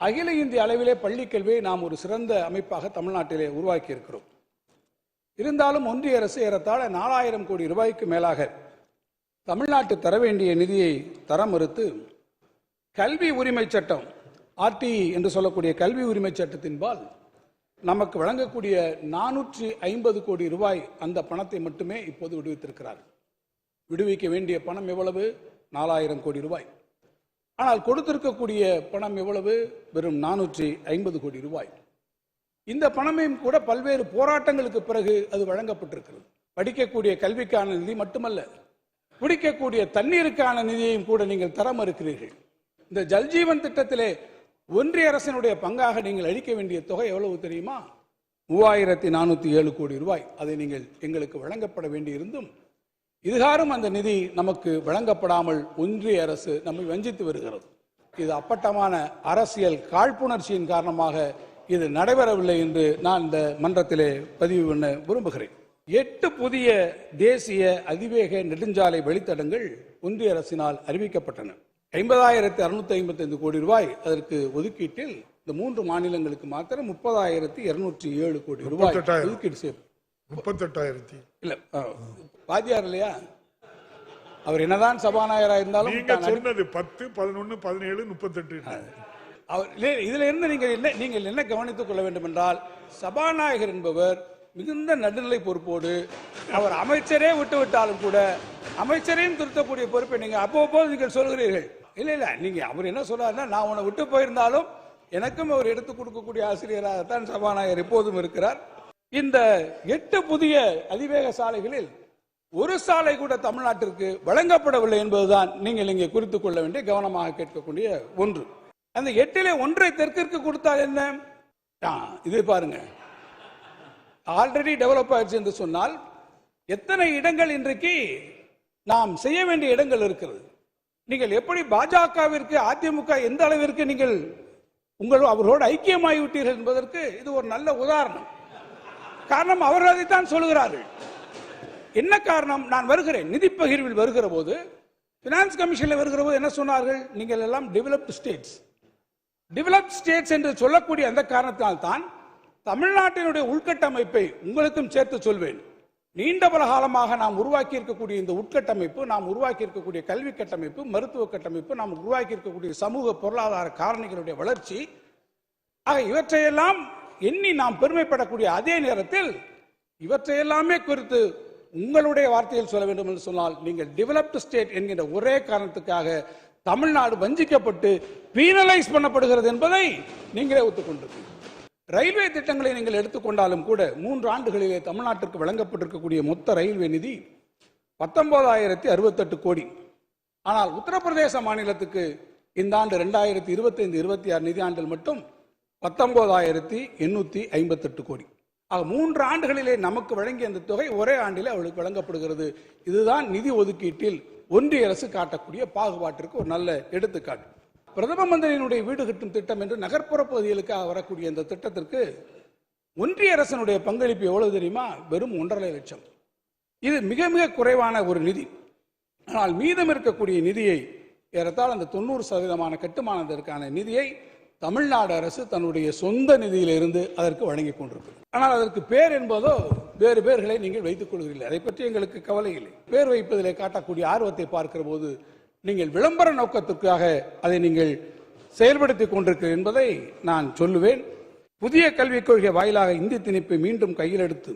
அகில இந்திய அளவிலே பள்ளிக்கல்வியை நாம் ஒரு சிறந்த அமைப்பாக தமிழ்நாட்டிலே உருவாக்கி இருக்கிறோம் இருந்தாலும் ஒன்றிய அரசு ஏறத்தாழ நாலாயிரம் கோடி ரூபாய்க்கு மேலாக தமிழ்நாட்டு தர வேண்டிய நிதியை தர மறுத்து கல்வி உரிமை சட்டம் ஆர்டிஇ என்று சொல்லக்கூடிய கல்வி உரிமை சட்டத்தின்பால் நமக்கு வழங்கக்கூடிய நானூற்றி ஐம்பது கோடி ரூபாய் அந்த பணத்தை மட்டுமே இப்போது விடுவித்திருக்கிறார் விடுவிக்க வேண்டிய பணம் எவ்வளவு? நாலாயிரம் கோடி ரூபாய். ஆனால் கொடுத்திருக்கக்கூடிய பணம் எவ்வளவு? வெறும் நானூற்றி ஐம்பது கோடி ரூபாய். இந்த பணமையும் கூட பல்வேறு போராட்டங்களுக்கு பிறகு அது வழங்கப்பட்டிருக்கிறது. படிக்கக்கூடிய கல்விக்கான நிதி மட்டுமல்ல குடிக்கக்கூடிய தண்ணீருக்கான நிதியையும் கூட நீங்கள் தர மறுக்கிறீர்கள். இந்த ஜல்ஜீவன் திட்டத்திலே ஒன்றிய அரசினுடைய பங்காக நீங்கள் அளிக்க வேண்டிய தொகை எவ்வளவு தெரியுமா? மூவாயிரத்தி நானூற்றி ஏழு கோடி ரூபாய். அதை நீங்கள் எங்களுக்கு வழங்கப்பட வேண்டியிருந்தும் இதுகாரும் அந்த நிதி நமக்கு வழங்கப்படாமல் ஒன்றிய அரசு நம்மை வஞ்சித்து வருகிறது. இது அப்பட்டமான அரசியல் காழ்ப்புணர்ச்சியின் காரணமாக இது நடைபெறவில்லை என்று நான் இந்த மன்றத்திலே பதிவு பண்ண விரும்புகிறேன். எட்டு புதிய தேசிய அதிவேக நெடுஞ்சாலை வழித்தடங்கள் ஒன்றிய அரசினால் அறிவிக்கப்பட்டன. ஐம்பதாயிரத்தி அறுநூத்தி ஐம்பத்தி ஐந்து கோடி ரூபாய் அதற்கு ஒதுக்கீட்டில் இந்த மூன்று மாநிலங்களுக்கு மாத்திரம் முப்பதாயிரத்தி இருநூற்றி ஏழு கோடி ரூபாய். ஒதுக்கீடு செய்ய முப்பத்தெட்டாயிரத்தி. இல்ல வாத்தியார் இல்லையா? அவர் என்னதான் சபாநாயகராக இருந்தாலும் நீங்க சொன்னது பத்து பதினொன்னு பதினேழு முப்பத்தெட்டு அவர் இதுல இருந்து நீங்கள் என்ன நீங்கள் என்ன கவனித்துக் கொள்ள வேண்டும் என்றால் சபாநாயகர் என்பவர் மிகுந்த நடுநிலை பொறுப்போடு அவர் அமைச்சரே விட்டு விட்டாலும் கூட அமைச்சரையும் திருத்தக்கூடிய பொறுப்பை நீங்க அப்பப்போது நீங்கள் சொல்கிறீர்கள். இல்ல இல்ல நீங்க அவர் என்ன சொல்றாருன்னா நான் உன்னை விட்டு போயிருந்தாலும் எனக்கும் அவர் எடுத்துக் கொடுக்கக்கூடிய ஆசிரியராகத்தான் சபாநாயகர் எப்போதும் இருக்கிறார். இந்த எட்டு புதிய அதிவேக சாலைகளில் ஒரு சாலை கூட தமிழ்நாட்டிற்கு வழங்கப்படவில்லை என்பதுதான் நீங்கள் இங்கே குறித்துக் கொள்ள வேண்டிய கவனமாக கேட்கக்கூடிய ஒன்று. அந்த எட்டிலே ஒன்றை தெற்கிற்கு கொடுத்தால் என்ன? ஆ, இது பாருங்க. ஆல்ரெடி டெவலப் ஆயிடுச்சு என்று சொன்னால் எத்தனை இடங்கள் இன்றைக்கு நாம் செய்ய வேண்டிய இடங்கள் இருக்கிறது? நீங்கள் எப்படி பாஜகவிற்கு அதிமுக எந்த அளவிற்கு நீங்கள் உங்கள் அவர்களோடு ஐக்கியமாகிவிட்டீர்கள் என்பதற்கு இது ஒரு நல்ல உதாரணம். காரணம் அவர்கள் அதைத்தான் சொல்கிறார்கள் என்ன காரணம்? நான் வருகிறேன். நிதி பகிர்வில் வருகிற போது பினான்ஸ் கமிஷனில் வருகிற போது என்ன சொன்னார்கள்? நீங்கள் எல்லாம் டெவலப்டு ஸ்டேட்ஸ் டெவலப்ட் ஸ்டேட்ஸ் என்று சொல்லக்கூடிய அந்த காரணத்தினால் தான் தமிழ்நாட்டினுடைய உள்கட்டமைப்பை உங்களுக்கும் சேர்த்து சொல்வேன். நீண்ட பல காலமாக நாம் உருவாக்கி இருக்கக்கூடிய இந்த உட்கட்டமைப்பு நாம் உருவாக்கி இருக்கக்கூடிய கல்வி கட்டமைப்பு மருத்துவ கட்டமைப்பு நாம் உருவாக்கி இருக்கக்கூடிய சமூக பொருளாதார காரணிகளுடைய வளர்ச்சி ஆக இவற்றையெல்லாம் எண்ணி நாம் பெருமைப்படக்கூடிய அதே நேரத்தில் இவற்றையெல்லாமே குறித்து உங்களுடைய வார்த்தையில் சொல்ல வேண்டும் என்று சொன்னால் நீங்கள் டெவலப்டு ஸ்டேட் என்கின்ற ஒரே காரணத்துக்காக தமிழ்நாடு வஞ்சிக்கப்பட்டு பீனலைஸ் பண்ணப்படுகிறது என்பதை நீங்களே ஒத்துக்கொண்டிருக்கீங்க. ரயில்வே திட்டங்களை நீங்கள் எடுத்துக்கொண்டாலும் கூட மூன்று ஆண்டுகளிலே தமிழ்நாட்டிற்கு வழங்கப்பட்டிருக்கக்கூடிய மொத்த ரயில்வே நிதி பத்தொன்பதாயிரத்தி அறுபத்தெட்டு கோடி. ஆனால் உத்தரப்பிரதேச மாநிலத்துக்கு இந்த ஆண்டு ரெண்டாயிரத்தி இருபத்தைந்து இருபத்தி ஆறு நிதியாண்டில் மட்டும் பத்தொன்பதாயிரத்தி எண்ணூற்றி ஐம்பத்தெட்டு கோடி. ஆக மூன்று ஆண்டுகளிலே நமக்கு வழங்கிய அந்த தொகை ஒரே ஆண்டிலே அவளுக்கு வழங்கப்படுகிறது. இதுதான் நிதி ஒதுக்கீட்டில் ஒன்றிய அரசு காட்டக்கூடிய பாகுபாட்டிற்கு ஒரு நல்ல எடுத்துக்காட்டு. பிரதம மந்திரியினுடைய வீடு கட்டும் திட்டம் என்று நகர்ப்புற பகுதிகளுக்காக வரக்கூடிய இந்த திட்டத்திற்கு ஒன்றிய அரசனுடைய பங்களிப்பு எவ்வளவு தெரியுமா? வெறும் ஒன்றரை லட்சம். இது மிக மிக குறைவான ஒரு நிதி. ஆனால் மீதம் இருக்கக்கூடிய நிதியை ஏறத்தால் அந்த தொண்ணூறு சதவீதமான கட்டுமானத்திற்கான நிதியை தமிழ்நாடு அரசு தன்னுடைய சொந்த நிதியிலிருந்து அதற்கு வழங்கி கொண்டிருக்கிறது. ஆனால் அதற்கு பேர் என்பதோ வேறு பேர்களை நீங்கள் வைத்துக் கொள்வதில்லை அதை பற்றி எங்களுக்கு கவலை இல்லை. பேர் வைப்பதிலே காட்டக்கூடிய ஆர்வத்தை பார்க்கிற போது நீங்கள் விளம்பர நோக்கத்திற்காக அதை நீங்கள் செயல்படுத்திக் கொண்டிருக்கிறீர்கள் என்பதை நான் சொல்லுவேன். புதிய கல்விக் கொள்கை வாயிலாக இந்தி திணிப்பை மீண்டும் கையில் எடுத்து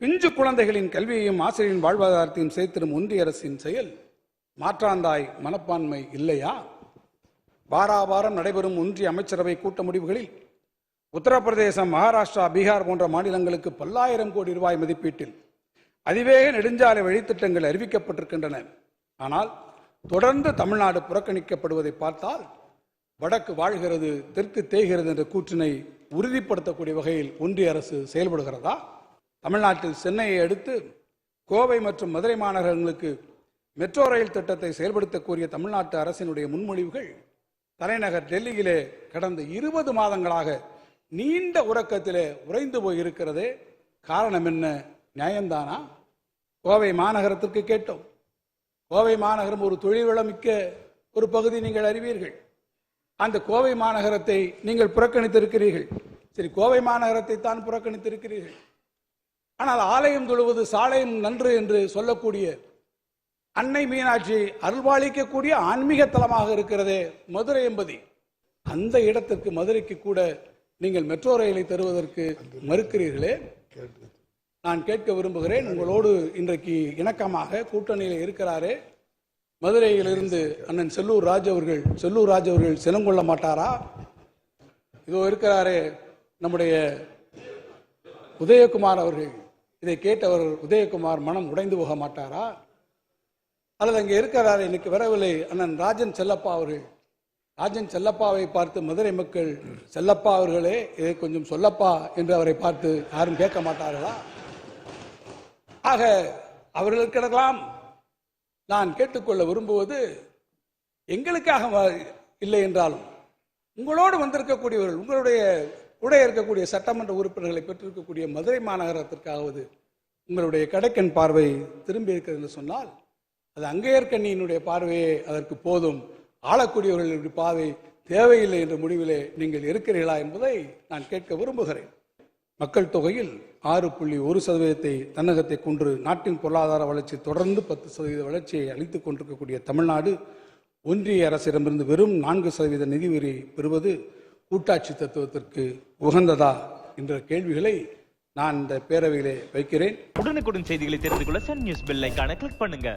பிஞ்சு குழந்தைகளின் கல்வியையும் ஆசிரியரின் வாழ்வாதாரத்தையும் சேர்த்திடும் ஒன்றிய அரசின் செயல் மாற்றாந்தாய் மனப்பான்மை இல்லையா? வாராவாரம் நடைபெறும் ஒன்றிய அமைச்சரவை கூட்ட முடிவுகளில் உத்தரப்பிரதேசம் மகாராஷ்டிரா பீகார் போன்ற மாநிலங்களுக்கு பல்லாயிரம் கோடி ரூபாய் மதிப்பீட்டில் அதிவேக நெடுஞ்சாலை வழித்திட்டங்கள் அறிவிக்கப்பட்டிருக்கின்றன. ஆனால் தொடர்ந்து தமிழ்நாடு புறக்கணிக்கப்படுவதை பார்த்தால் வடக்கு வாழ்கிறது தெற்கு தேய்கிறது என்ற கூற்றினை உறுதிப்படுத்தக்கூடிய வகையில் ஒன்றிய அரசு செயல்படுகிறதா? தமிழ்நாட்டில் சென்னையை அடுத்து கோவை மற்றும் மதுரை மாநகரங்களுக்கு மெட்ரோ ரயில் திட்டத்தை செயல்படுத்த கோரிய தமிழ்நாட்டு அரசினுடைய முன்மொழிவுகள் தலைநகர் டெல்லியிலே கடந்த இருபது மாதங்களாக நீண்ட உறக்கத்திலே உறைந்து போய் இருக்கிறதே காரணம் என்ன? நியாயம்தானா? கோவை மாநகரத்திற்கு கேட்டோம். கோவை மாநகரம் ஒரு தொழில்வளமிக்க ஒரு பகுதி நீங்கள் அறிவீர்கள். அந்த கோவை மாநகரத்தை நீங்கள் புறக்கணித்திருக்கிறீர்கள். சரி கோவை மாநகரத்தை தான் புறக்கணித்திருக்கிறீர்கள். ஆனால் ஆலயம் தொழுவது சாலையும் நன்று என்று சொல்லக்கூடிய அன்னை மீனாட்சி அருள்வாளிக்கக்கூடிய ஆன்மீக தலமாக இருக்கிறதே மதுரை என்பதி அந்த இடத்திற்கு மதுரைக்கு கூட நீங்கள் மெட்ரோ ரயிலை தருவதற்கு மறுக்கிறீர்களே. நான் கேட்க விரும்புகிறேன் உங்களோடு இன்றைக்கு இணக்கமாக கூட்டணியில் இருக்கிறாரே. மதுரையிலிருந்து அண்ணன் செல்லூர் ராஜ் அவர்கள் செல்லூர் ராஜ் அவர்கள் சினம் கொள்ள மாட்டாரா? இதோ இருக்கிறாரே நம்முடைய உதயகுமார் அவர்கள். இதை கேட்டவர் உதயகுமார் மனம் உடைந்து போக மாட்டாரா? அல்லது அங்கே இருக்கிறார் இன்னைக்கு வரவில்லை. அண்ணன் ராஜன் செல்லப்பா அவர்கள். ராஜன் செல்லப்பாவை பார்த்து மதுரை மக்கள் செல்லப்பா அவர்களே இதை கொஞ்சம் சொல்லப்பா என்று அவரை பார்த்து யாரும் கேட்க மாட்டார்களா? ஆக அவர்கள் கிடக்கலாம். நான் கேட்டுக்கொள்ள விரும்புவது எங்களுக்காக வ- இல்லை என்றாலும் உங்களோடு வந்திருக்கக்கூடியவர்கள் உங்களுடைய உடைய இருக்கக்கூடிய சட்டமன்ற உறுப்பினர்களை பெற்றிருக்கக்கூடிய மதுரை மாநகரத்திற்காவது உங்களுடைய கடைக்கண் பார்வை திரும்பி இருக்கிறது என்று சொன்னால் அது அங்கேயர்கண்ணியினுடைய பார்வையே அதற்கு போதும். ஆளக்கூடியவர்களுடைய பார்வை தேவையில்லை என்ற முடிவிலே நீங்கள் இருக்கிறீர்களா என்பதை நான் கேட்க விரும்புகிறேன். மக்கள் தொகையில் ஆறு புள்ளி ஒரு சதவீதத்தை தன்னகத்தை கொன்று நாட்டின் பொருளாதார வளர்ச்சி தொடர்ந்து பத்து சதவீத வளர்ச்சியை அளித்துக் கொண்டிருக்கக்கூடிய தமிழ்நாடு ஒன்றிய அரசிடமிருந்து வெறும் நான்கு சதவீத நிதி உரி பெறுவது கூட்டாட்சி தத்துவத்திற்கு உகந்ததா என்ற கேள்விகளை நான் இந்த பேரவையிலே வைக்கிறேன். உடனுக்குடன் செய்திகளை தெரிந்து கொள்ள சன் நியூஸ் பெல்லைக்கான கிளிக் பண்ணுங்க.